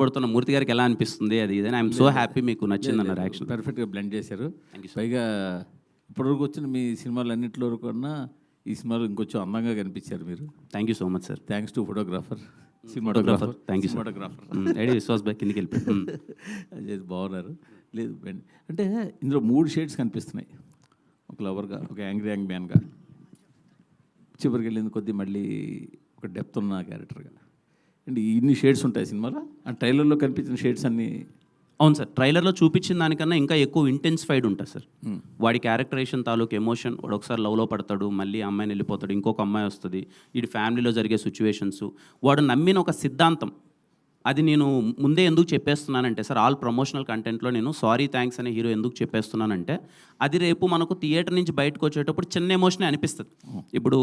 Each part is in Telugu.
పడుతున్న మూర్తి గారికి ఎలా అనిపిస్తుంది? అది ఇదని ఐఎమ్ సో హ్యాపీ మీకు నచ్చింది అన్నారు యాక్షన్ పర్ఫెక్ట్గా బ్లెండ్ చేశారు. పైగా ఇప్పటివరకు వచ్చిన మీ సినిమాలు అన్నింటిలో కన్నా ఈ సినిమాలో ఇంకొంచెం అందంగా కనిపించారు మీరు. Thank you so much sir thanks to photographer cinematographer thank you sir cinematographer ఎడి Vishwas bye కిందికి వెళ్ళిపోయి బాగున్నారు. లేదు అంటే ఇందులో మూడు షేడ్స్ కనిపిస్తున్నాయి. ఒక లవర్గా ఒక యాంగ్రీ యాంగ్ మ్యాన్గా చివరికి వెళ్ళింది కొద్దీ మళ్ళీ ఒక డెప్త్ ఉన్న క్యారెక్టర్గా అండ్ ఇన్ని షేడ్స్ ఉంటాయి సినిమాలో? ఆ ట్రైలర్లో కనిపించిన షేడ్స్ అన్నీ అవును సార్ ట్రైలర్లో చూపించిన దానికన్నా ఇంకా ఎక్కువ ఇంటెన్సిఫైడ్ ఉంటుంది సార్. వాడి క్యారెక్టరేషన్ తాలూకు ఎమోషన్ వాడు ఒకసారి లవ్లో పడతాడు మళ్ళీ అమ్మాయిని వెళ్ళిపోతాడు ఇంకొక అమ్మాయి వస్తుంది. వీడి ఫ్యామిలీలో జరిగే సిచ్యువేషన్స్ వాడు నమ్మిన ఒక సిద్ధాంతం అది నేను ముందే ఎందుకు చెప్పేస్తున్నానంటే సార్ ఆల్ ప్రమోషనల్ కంటెంట్లో నేను సారీ థ్యాంక్స్ అనే హీరో ఎందుకు చెప్పేస్తున్నానంటే అది రేపు మనకు థియేటర్ నుంచి బయటకు వచ్చేటప్పుడు చిన్న ఎమోషన్ అనిపిస్తుంది. ఇప్పుడు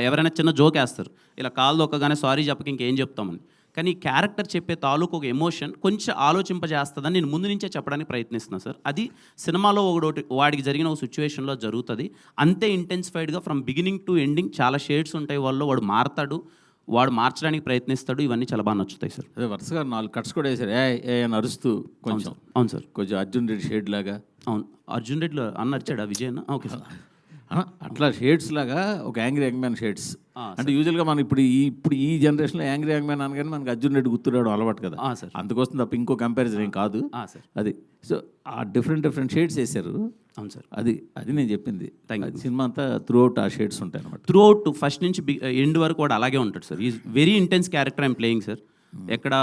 ఎవరైనా చిన్న జోక్ వేస్తారు. ఇలా కాళ్ళు ఒక్కగానే సారీ చెప్పక ఇంకేం చెప్తామని. కానీ ఈ క్యారెక్టర్ చెప్పే తాలూకు ఒక ఎమోషన్ కొంచెం ఆలోచింపజేస్తుందని నేను ముందు నుంచే చెప్పడానికి ప్రయత్నిస్తున్నాను సార్. అది సినిమాలో ఒకటి వాడికి జరిగిన ఒక సిచ్యువేషన్లో జరుగుతుంది. అంతే ఇంటెన్సిఫైడ్గా ఫ్రమ్ బిగినింగ్ టు ఎండింగ్ చాలా షేడ్స్ ఉంటాయి వాళ్ళు వాడు మారతాడు. వాడు మార్చడానికి ప్రయత్నిస్తాడు ఇవన్నీ చాలా బాగా నచ్చుతాయి సార్. అదే వరుసగా నాలుగు కట్స్ కూడా వేశారు. ఏ ఏ అని అరుస్తూ కొంచెం. అవును సార్. కొంచెం అర్జున్ రెడ్డి షేడ్ లాగా. అవును. అర్జున్ రెడ్డిలో అన్న నచ్చాడా విజయ్ అన్న ఓకే సార్. అట్లా షేడ్స్ లాగా ఒక యాంగ్రీ యంగ్ మ్యాన్ షేడ్స్ అంటే యూజువల్గా మనం ఇప్పుడు ఈ ఇప్పుడు ఈ జనరేషన్లో యాంగ్రీ యంగ్ మ్యాన్ అనగానే మనకి అర్జున్ రెడ్డి గుర్తురావడం అలవాటు కదా. సార్. అందుకోసం తప్ప ఇంకో కంపారిజన్ ఏం కాదు. అది. సో ఆ డిఫరెంట్ డిఫరెంట్ షేడ్స్ వేశారు. అవును సార్. అది అది నేను చెప్పింది. సినిమా అంతా త్రూ అవుట్ ఆ షేడ్స్ ఉంటాయి అనమాట త్రూ అవుట్ ఫస్ట్ నుంచి ఎండ్ వరకు కూడా అలాగే ఉంటాడు sir. Is very intense character I'm playing sir ఎక్కడ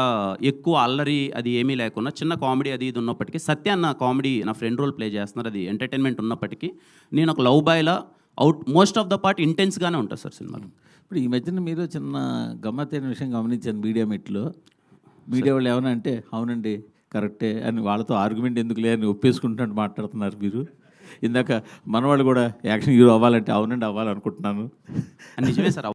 ఎక్కువ అల్లరి అది ఏమీ లేకుండా చిన్న కామెడీ అది ఇది ఉన్నప్పటికీ సత్య అన్న కామెడీ నా ఫ్రెండ్ రోల్ ప్లే చేస్తున్నారు. అది ఎంటర్టైన్మెంట్ ఉన్నప్పటికీ నేను ఒక love బాయ్లా out most of the part ఇంటెన్స్గానే ఉంటుంది సార్ సినిమాలో. ఇప్పుడు ఈ మధ్యన మీరు చిన్న గమ్మత్తైన విషయం గమనించాను మీడియా మీట్లో. మీడియా వాళ్ళు ఏమైనా అంటే అవునండి కరెక్టే అని వాళ్ళతో ఆర్గ్యుమెంట్ ఎందుకు లేదని ఒప్పేసుకుంటున్నట్టు మాట్లాడుతున్నారు మీరు. ఇందాక మనవాళ్ళు కూడా యాక్షన్ హీరో అవ్వాలంటే అవునండి అవ్వాలనుకుంటున్నాను. నిజమే సార్